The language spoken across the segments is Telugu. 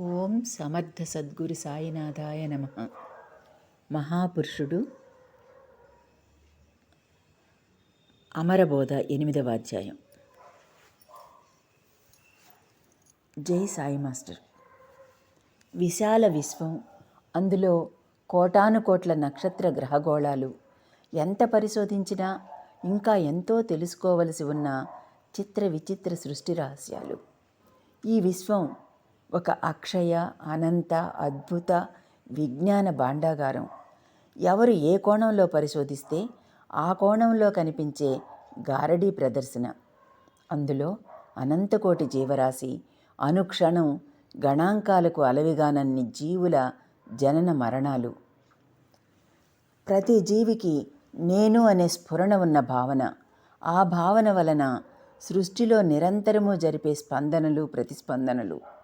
ఓం సమర్థ సద్గురు సాయినాథాయ నమ. మహాపురుషుడు అమరబోధ ఎనిమిదవ అధ్యాయం. జై సాయి మాస్టర్. విశాల విశ్వం అందులో కోటాను కోట్ల నక్షత్ర గ్రహగోళాలు ఎంత పరిశోధించినా ఇంకా ఎంతో తెలుసుకోవలసి ఉన్న చిత్ర విచిత్ర సృష్టి రహస్యాలు. ఈ విశ్వం ఒక అక్షయ అనంత అద్భుత విజ్ఞాన భాండాగారం. ఎవరు ఏ కోణంలో పరిశోధిస్తే ఆ కోణంలో కనిపించే గారడీ ప్రదర్శన. అందులో అనంతకోటి జీవరాశి అనుక్షణం గణాంకాలకు అలవిగానన్ని జీవుల జనన మరణాలు. ప్రతి జీవికి నేను అనే స్ఫురణ ఉన్న భావన ఆ భావన వలన సృష్టిలో నిరంతరము జరిపే స్పందనలు ప్రతిస్పందనలు.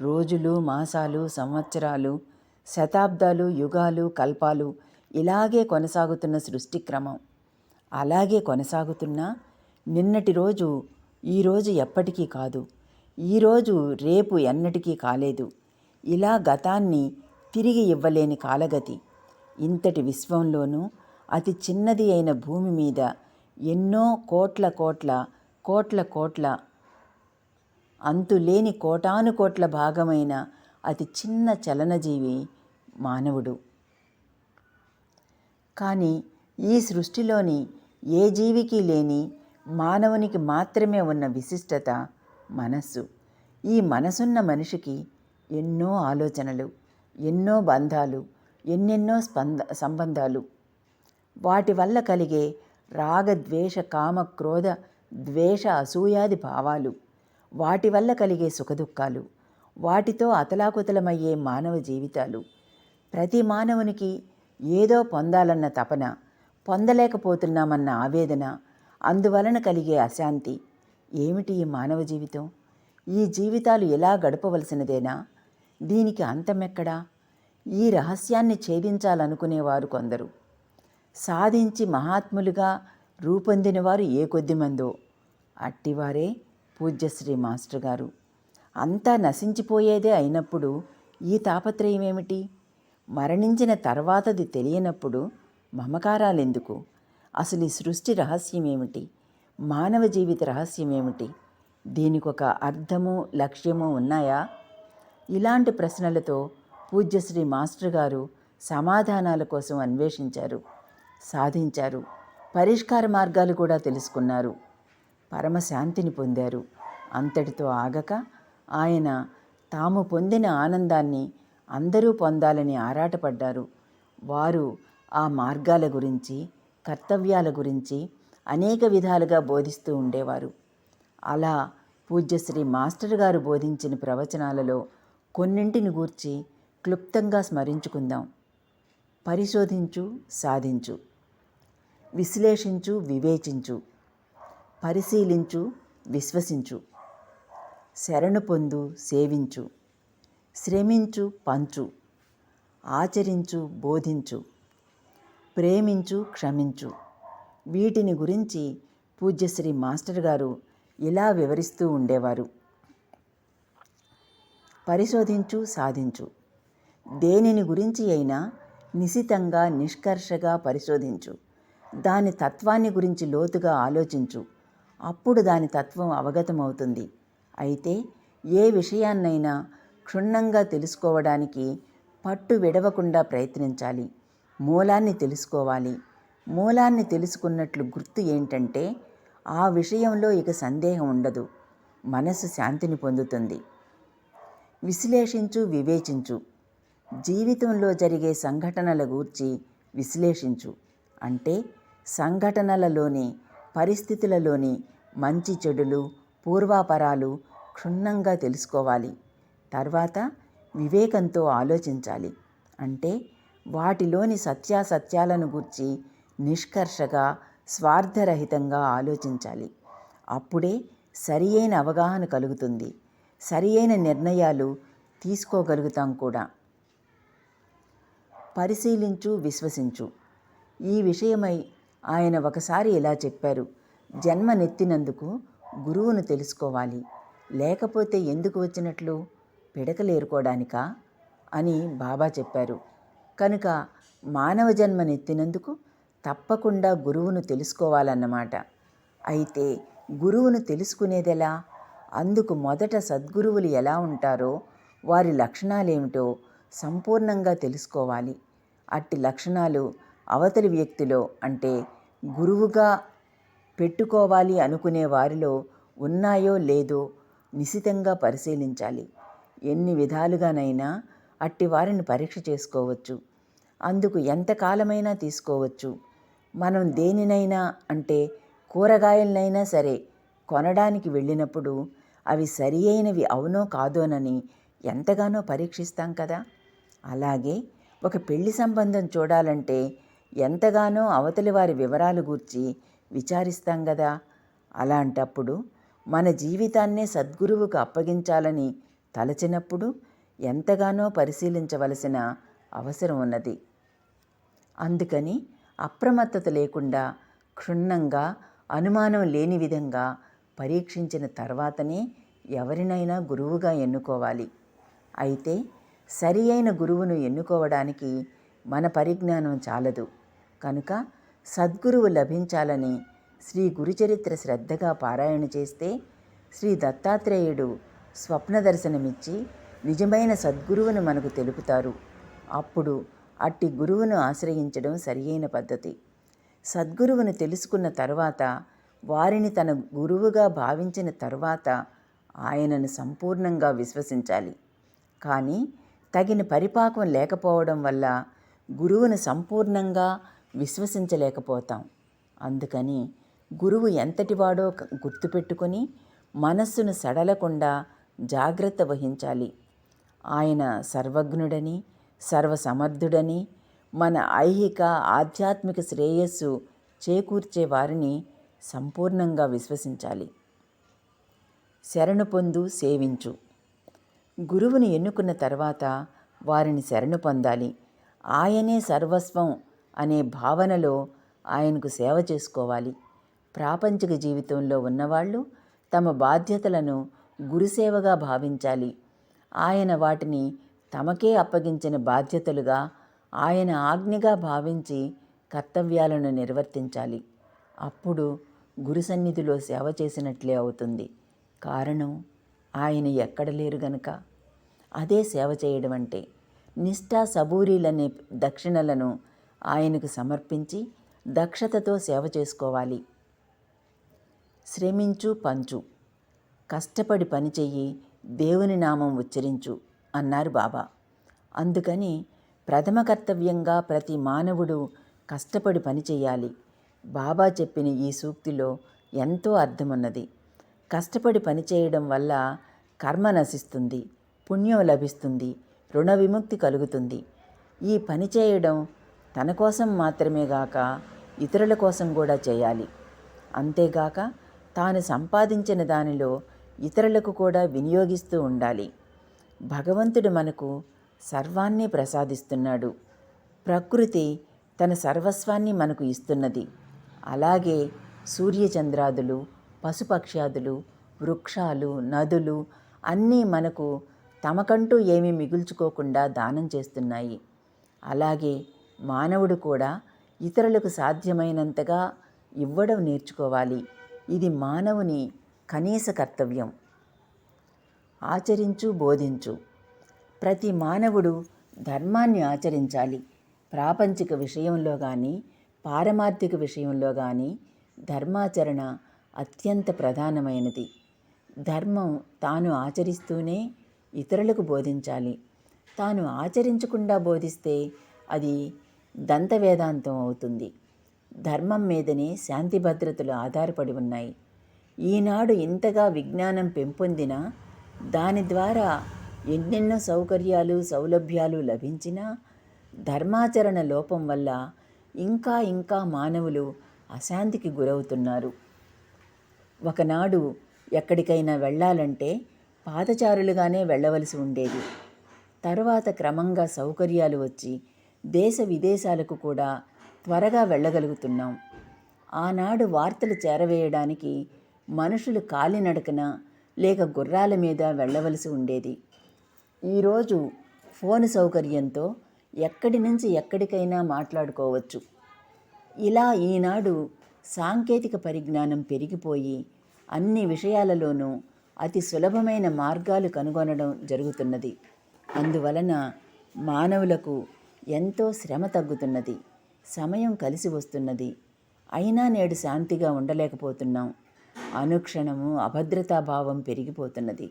రోజులు మాసాలు సంవత్సరాలు శతాబ్దాలు యుగాలు కల్పాలు ఇలాగే కొనసాగుతున్న సృష్టి క్రమం. అలాగే కొనసాగుతున్న నిన్నటి రోజు ఈరోజు ఎప్పటికీ కాదు. ఈరోజు రేపు ఎన్నటికీ కాలేదు. ఇలా గతాన్ని తిరిగి ఇవ్వలేని కాలగతి. ఇంతటి విశ్వంలోనూ అతి చిన్నది అయిన భూమి మీద ఎన్నో కోట్ల కోట్ల కోట్ల కోట్ల అంతులేని కోటాను కోట్ల భాగమైన అతి చిన్న చలనజీవి మానవుడు. కానీ ఈ సృష్టిలోని ఏ జీవికి లేని మానవునికి మాత్రమే ఉన్న విశిష్టత మనస్సు. ఈ మనసున్న మనిషికి ఎన్నో ఆలోచనలు ఎన్నో బంధాలు ఎన్నెన్నో స్పంద సంబంధాలు. వాటి వల్ల కలిగే రాగద్వేష కామ క్రోధ ద్వేష అసూయాది భావాలు. వాటి వల్ల కలిగే సుఖదుఖాలు వాటితో అతలాకుతలమయ్యే మానవ జీవితాలు. ప్రతి మానవునికి ఏదో పొందాలన్న తపన పొందలేకపోతున్నామన్న ఆవేదన అందువలన కలిగే అశాంతి. ఏమిటి ఈ మానవ జీవితం? ఈ జీవితాలు ఎలా గడపవలసినదేనా? దీనికి అంతమెక్కడా? ఈ రహస్యాన్ని ఛేదించాలనుకునేవారు కొందరు. సాధించి మహాత్ములుగా రూపొందినవారు ఏ కొద్దిమందో. అట్టివారే పూజ్యశ్రీ మాస్టర్ గారు. అంతా నశించిపోయేదే అయినప్పుడు ఈ తాపత్రయం ఏమిటి? మరణించిన తర్వాతది తెలియనప్పుడు మమకారాలెందుకు? అసలు ఈ సృష్టి రహస్యం ఏమిటి? మానవ జీవిత రహస్యం ఏమిటి? దీనికొక అర్థము లక్ష్యము ఉన్నాయా? ఇలాంటి ప్రశ్నలతో పూజ్యశ్రీ మాస్టర్ గారు సమాధానాల కోసం అన్వేషించారు సాధించారు పరిష్కార మార్గాలు కూడా తెలుసుకున్నారు. పరమశాంతిని పొందారు. అంతటితో ఆగక ఆయన తాము పొందిన ఆనందాన్ని అందరూ పొందాలని ఆరాటపడ్డారు. వారు ఆ మార్గాల గురించి కర్తవ్యాల గురించి అనేక విధాలుగా బోధిస్తూ ఉండేవారు. అలా పూజ్యశ్రీ మాస్టర్ గారు బోధించిన ప్రవచనాలలో కొన్నింటిని గూర్చి క్లుప్తంగా స్మరించుకుందాం. పరిశోధించు సాధించు. విశ్లేషించు వివేచించు. పరిశీలించు విశ్వసించు. శరణు పొందు సేవించు. శ్రమించు పంచు. ఆచరించు బోధించు. ప్రేమించు క్షమించు. వీటిని గురించి పూజ్యశ్రీ మాస్టర్ గారు ఇలా వివరిస్తూ ఉండేవారు. పరిశోధించు సాధించు. దేనిని గురించి అయినా నిశితంగా నిష్కర్షగా పరిశోధించు. దాని తత్వాన్ని గురించి లోతుగా ఆలోచించు. అప్పుడు దాని తత్వం అవగతమవుతుంది. అయితే ఏ విషయాన్నైనా క్షుణ్ణంగా తెలుసుకోవడానికి పట్టు విడవకుండా ప్రయత్నించాలి. మూలాన్ని తెలుసుకోవాలి. మూలాన్ని తెలుసుకున్నట్లు గుర్తు ఏంటంటే ఆ విషయంలో ఇక సందేహం ఉండదు. మనసు శాంతిని పొందుతుంది. విశ్లేషించు వివేచించు. జీవితంలో జరిగే సంఘటనల గూర్చి విశ్లేషించు. అంటే సంఘటనలలోని పరిస్థితులలోని మంచి చెడులు పూర్వాపరాలు క్షుణ్ణంగా తెలుసుకోవాలి. తర్వాత వివేకంతో ఆలోచించాలి. అంటే వాటిలోని సత్యాసత్యాలను గూర్చి నిష్కర్షగా స్వార్థరహితంగా ఆలోచించాలి. అప్పుడే సరి అయిన అవగాహన కలుగుతుంది. సరి అయిన నిర్ణయాలు తీసుకోగలుగుతాం కూడా. పరిశీలించు విశ్వసించు. ఈ విషయమై ఆయన ఒకసారి ఇలా చెప్పారు. జన్మనెత్తినందుకు గురువును తెలుసుకోవాలి. లేకపోతే ఎందుకు వచ్చినట్లు? పిడకలేరుకోవడానికా అని బాబా చెప్పారు. కనుక మానవ జన్మనెత్తినందుకు తప్పకుండా గురువును తెలుసుకోవాలన్నమాట. అయితే గురువును తెలుసుకునేదెలా? అందుకు మొదట సద్గురువులు ఎలా ఉంటారో వారి లక్షణాలేమిటో సంపూర్ణంగా తెలుసుకోవాలి. అట్టి లక్షణాలు అవతలి వ్యక్తిలో అంటే గురువుగా పెట్టుకోవాలి అనుకునే వారిలో ఉన్నాయో లేదో నిశితంగా పరిశీలించాలి. ఎన్ని విధాలుగానైనా అట్టి వారిని పరీక్ష చేసుకోవచ్చు. అందుకు ఎంతకాలమైనా తీసుకోవచ్చు. మనం దేనినైనా అంటే కూరగాయలనైనా సరే కొనడానికి వెళ్ళినప్పుడు అవి సరి అయినవి అవునో కాదోనని ఎంతగానో పరీక్షిస్తాం కదా. అలాగే ఒక పెళ్ళి సంబంధం చూడాలంటే ఎంతగానో అవతలి వారి వివరాలు గూర్చి విచారిస్తాం కదా అలాంటప్పుడు మన జీవితాన్నే సద్గురువుకు అప్పగించాలని తలచినప్పుడు ఎంతగానో పరిశీలించవలసిన అవసరం ఉన్నది. అందుకని అప్రమత్తత లేకుండా క్షుణ్ణంగా అనుమానం లేని విధంగా పరీక్షించిన తర్వాతనే ఎవరినైనా గురువుగా ఎన్నుకోవాలి. అయితే సరి అయిన గురువును ఎన్నుకోవడానికి మన పరిజ్ఞానం చాలదు. కనుక సద్గురువు లభించాలని శ్రీ గురుచరిత్ర శ్రద్ధగా పారాయణ చేస్తే శ్రీ దత్తాత్రేయుడు స్వప్న దర్శనమిచ్చి నిజమైన సద్గురువును మనకు తెలుపుతారు. అప్పుడు అట్టి గురువును ఆశ్రయించడం సరియైన పద్ధతి. సద్గురువును తెలుసుకున్న తర్వాత వారిని తన గురువుగా భావించిన తర్వాత ఆయనను సంపూర్ణంగా విశ్వసించాలి. కానీ తగిన పరిపాకం లేకపోవడం వల్ల గురువును సంపూర్ణంగా విశ్వసించలేకపోతాం. అందుకని గురువు ఎంతటివాడో గుర్తుపెట్టుకొని మనస్సును సడలకుండా జాగ్రత్త వహించాలి. ఆయన సర్వజ్ఞుడని సర్వసమర్థుడని మన ఐహిక ఆధ్యాత్మిక శ్రేయస్సు చేకూర్చే వారిని సంపూర్ణంగా విశ్వసించాలి. శరణు పొందు సేవించు. గురువుని ఎన్నుకున్న తర్వాత వారిని శరణు పొందాలి. ఆయనే సర్వస్వం అనే భావనలో ఆయనకు సేవ చేసుకోవాలి. ప్రాపంచిక జీవితంలో ఉన్నవాళ్ళు తమ బాధ్యతలను గురుసేవగా భావించాలి. ఆయన వాటిని తమకే అప్పగించిన బాధ్యతలుగా ఆయన ఆజ్ఞగా భావించి కర్తవ్యాలను నిర్వర్తించాలి. అప్పుడు గురు సన్నిధిలో సేవ చేసినట్లే అవుతుంది. కారణం ఆయన ఎక్కడ లేరు గనక. అదే సేవ చేయడం అంటే నిష్ఠా సబూరీలనే దక్షిణలను ఆయనకు సమర్పించి దక్షతతో సేవ చేసుకోవాలి. శ్రమించు పంచు. కష్టపడి పని చెయ్యి దేవుని నామం ఉచ్చరించు అన్నారు బాబా. అందుకని ప్రథమ కర్తవ్యంగా ప్రతి మానవుడు కష్టపడి పని చేయాలి బాబా చెప్పిన ఈ సూక్తిలో ఎంతో అర్థమున్నది. కష్టపడి పని చేయడం వల్ల కర్మ నశిస్తుంది పుణ్యం లభిస్తుంది రుణ విముక్తి కలుగుతుంది. ఈ పని చేయడం తన కోసం మాత్రమే గాక ఇతరుల కోసం కూడా చేయాలి. అంతేగాక తాను సంపాదించిన దానిలో ఇతరులకు కూడా వినియోగిస్తూ ఉండాలి. భగవంతుడు మనకు సర్వాన్ని ప్రసాదిస్తున్నాడు. ప్రకృతి తన సర్వస్వాన్ని మనకు ఇస్తున్నది. అలాగే సూర్యచంద్రాదులు పశుపక్ష్యాదులు వృక్షాలు నదులు అన్నీ మనకు తమకంటూ ఏమీ మిగుల్చుకోకుండా దానం చేస్తున్నాయి. అలాగే మానవుడు కూడా ఇతరులకు సాధ్యమైనంతగా ఇవ్వడం నేర్చుకోవాలి. ఇది మానవుని కనీస కర్తవ్యం. ఆచరించు బోధించు. ప్రతి మానవుడు ధర్మాన్ని ఆచరించాలి. ప్రాపంచిక విషయంలో కానీ పారమార్థిక విషయంలో కానీ ధర్మాచరణ అత్యంత ప్రధానమైనది. ధర్మం తాను ఆచరిస్తూనే ఇతరులకు బోధించాలి. తాను ఆచరించకుండా బోధిస్తే అది దంత వేదాంతం అవుతుంది. ధర్మం మీదనే శాంతి భద్రతలు ఆధారపడి ఉన్నాయి. ఈనాడు ఇంతగా విజ్ఞానం పెంపొందిన దాని ద్వారా ఎన్నెన్నో సౌకర్యాలు సౌలభ్యాలు లభించినా ధర్మాచరణ లోపం వల్ల ఇంకా ఇంకా మానవులు అశాంతికి గురవుతున్నారు. ఒకనాడు ఎక్కడికైనా వెళ్ళాలంటే పాదచారులుగానే వెళ్ళవలసి ఉండేది. తరువాత క్రమంగా సౌకర్యాలు వచ్చి దేశ విదేశాలకు కూడా త్వరగా వెళ్ళగలుగుతున్నాం. ఆనాడు వార్తలు చేరవేయడానికి మనుషులు కాలినడకన లేక గుర్రాల మీద వెళ్ళవలసి ఉండేది. ఈరోజు ఫోన్ సౌకర్యంతో ఎక్కడి నుంచి ఎక్కడికైనా మాట్లాడుకోవచ్చు. ఇలా ఈనాడు సాంకేతిక పరిజ్ఞానం పెరిగిపోయి అన్ని విషయాలలోనూ అతి సులభమైన మార్గాలు కనుగొనడం జరుగుతున్నది. అందువలన మానవులకు ఎంతో శ్రమ తగ్గుతున్నది. సమయం కలిసి వస్తున్నది. అయినా నేడు శాంతిగా ఉండలేకపోతున్నాం. అనుక్షణము అభద్రతాభావం పెరిగిపోతున్నది.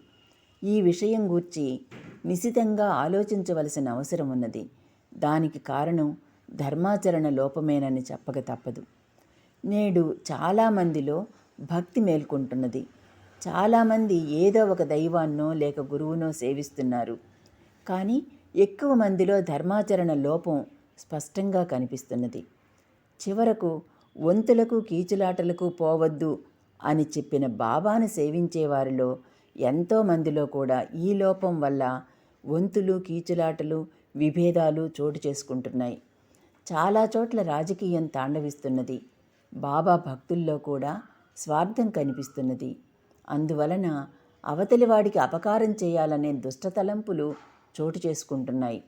ఈ విషయం గూర్చి నిశితంగా ఆలోచించవలసిన అవసరం ఉన్నది దానికి కారణం ధర్మాచరణ లోపమేనని చెప్పక తప్పదు. నేడు చాలామందిలో భక్తి మేల్కొంటున్నది. చాలామంది ఏదో ఒక దైవాన్నో లేక గురువునో సేవిస్తున్నారు. కానీ ఎక్కువ మందిలో ధర్మాచరణ లోపం స్పష్టంగా కనిపిస్తున్నది. చివరకు వంతులకు కీచులాటలకు పోవద్దు అని చెప్పిన బాబాను సేవించే వారిలో ఎంతోమందిలో కూడా ఈ లోపం వల్ల వంతులు కీచులాటలు విభేదాలు చోటు చేసుకుంటున్నాయి. చాలా చోట్ల రాజకీయం తాండవిస్తున్నది. బాబా భక్తుల్లో కూడా స్వార్థం కనిపిస్తున్నది. అందువలన అవతలివాడికి అపకారం చేయాలనే దుష్టతలంపులు చోటు చేసుకుంటున్నాయి.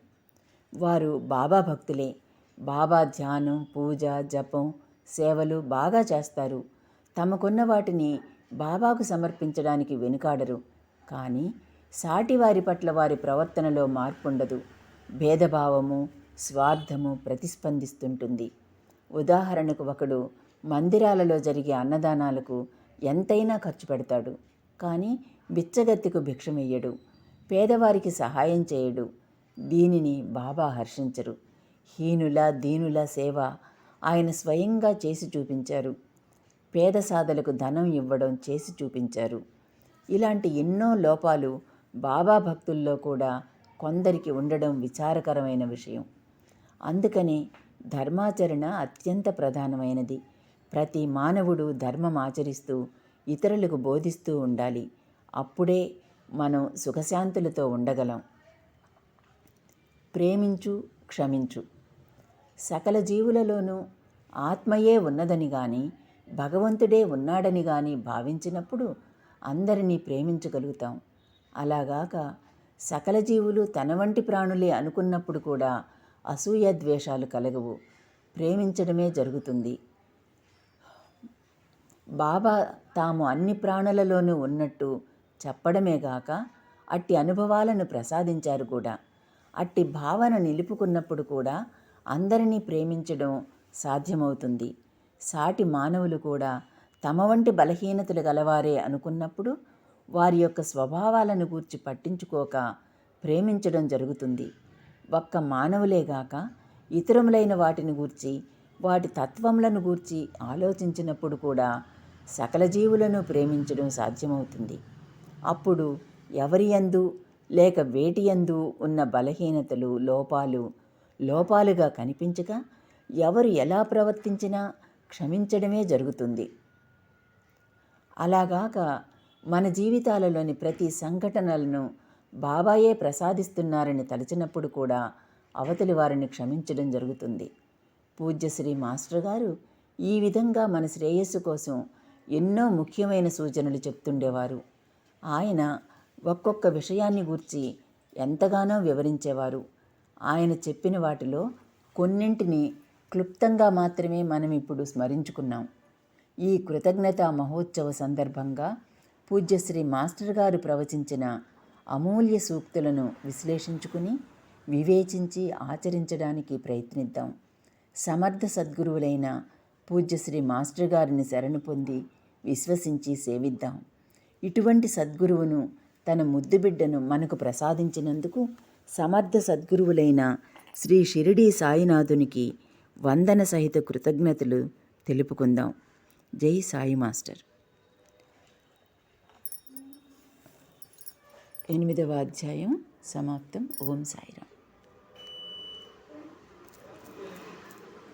వారు బాబా భక్తులే. బాబా ధ్యానం పూజ జపం సేవలు బాగా చేస్తారు. తమకున్న వాటిని బాబాకు సమర్పించడానికి వెనుకాడరు. కానీ సాటివారి పట్ల వారి ప్రవర్తనలో మార్పుండదు. భేదభావము స్వార్థము ప్రతిస్పందిస్తుంటుంది. ఉదాహరణకు ఒకడు మందిరాలలో జరిగే అన్నదానాలకు ఎంతైనా ఖర్చు పెడతాడు. కానీ బిచ్చగత్తికు భిక్షమెయ్యడు. పేదవారికి సహాయం చేయడు. దీనిని బాబా హర్షించరు. హీనుల దీనుల సేవ ఆయన స్వయంగా చేసి చూపించారు. పేద సాధలకు ధనం ఇవ్వడం చేసి చూపించారు. ఇలాంటి ఎన్నో లోపాలు బాబా భక్తుల్లో కూడా కొందరికి ఉండడం విచారకరమైన విషయం. అందుకనే ధర్మాచరణ అత్యంత ప్రధానమైనది. ప్రతి మానవుడు ధర్మం ఆచరిస్తూ ఇతరులకు బోధిస్తూ ఉండాలి. అప్పుడే మనం సుఖశాంతులతో ఉండగలం. ప్రేమించు క్షమించు. సకల జీవులలోనూ ఆత్మయే ఉన్నదని కానీ భగవంతుడే ఉన్నాడని కానీ భావించినప్పుడు అందరినీ ప్రేమించగలుగుతాం. అలాగాక సకల జీవులు తన వంటి ప్రాణులే అనుకున్నప్పుడు కూడా అసూయ ద్వేషాలు కలగవు. ప్రేమించడమే జరుగుతుంది. బాబా తాము అన్ని ప్రాణులలోనూ ఉన్నట్టు చెప్పడమే గాక అట్టి అనుభవాలను ప్రసాదించారు కూడా. అట్టి భావన నిలుపుకున్నప్పుడు కూడా అందరినీ ప్రేమించడం సాధ్యమవుతుంది. సాటి మానవులు కూడా తమ వంటి బలహీనతలు గలవారే అనుకున్నప్పుడు వారి యొక్క స్వభావాలను గూర్చి పట్టించుకోక ప్రేమించడం జరుగుతుంది. ఒక్క మానవులేగాక ఇతరములైన వాటిని గూర్చి వాటి తత్వములను గూర్చి ఆలోచించినప్పుడు కూడా సకల జీవులను ప్రేమించడం సాధ్యమవుతుంది. అప్పుడు ఎవరి యందు? లేక వేటియందు ఉన్న బలహీనతలు లోపాలు లోపాలుగా కనిపించగా ఎవరు ఎలా ప్రవర్తించినా క్షమించడమే జరుగుతుంది. అలాగాక మన జీవితాలలోని ప్రతి సంఘటనలను బాబాయే ప్రసాదిస్తున్నారని తలచినప్పుడు కూడా అవతలి వారిని క్షమించడం జరుగుతుంది. పూజ్యశ్రీ మాస్టర్ గారు ఈ విధంగా మన శ్రేయస్సు కోసం ఎన్నో ముఖ్యమైన సూచనలు చెప్తుండేవారు. ఆయన ఒక్కొక్క విషయాన్ని గూర్చి ఎంతగానో వివరించేవారు. ఆయన చెప్పిన వాటిలో కొన్నింటిని క్లుప్తంగా మాత్రమే మనం ఇప్పుడు స్మరించుకున్నాం. ఈ కృతజ్ఞతా మహోత్సవ సందర్భంగా పూజ్యశ్రీ మాస్టర్ గారు ప్రవచించిన అమూల్య సూక్తులను విశ్లేషించుకుని వివేచించి ఆచరించడానికి ప్రయత్నిద్దాం. సమర్థ సద్గురువులైన పూజ్యశ్రీ మాస్టర్ గారిని శరణు పొంది విశ్వసించి సేవిద్దాం. ఇటువంటి సద్గురువును తన ముద్దుబిడ్డను మనకు ప్రసాదించినందుకు సమర్థ సద్గురువులైన శ్రీ షిరిడీ సాయినాథునికి వందన సహిత కృతజ్ఞతలు తెలుపుకుందాం. జై సాయి మాస్టర్. ఎనిమిదవ అధ్యాయం సమాప్తం. ఓం సాయిరామ్.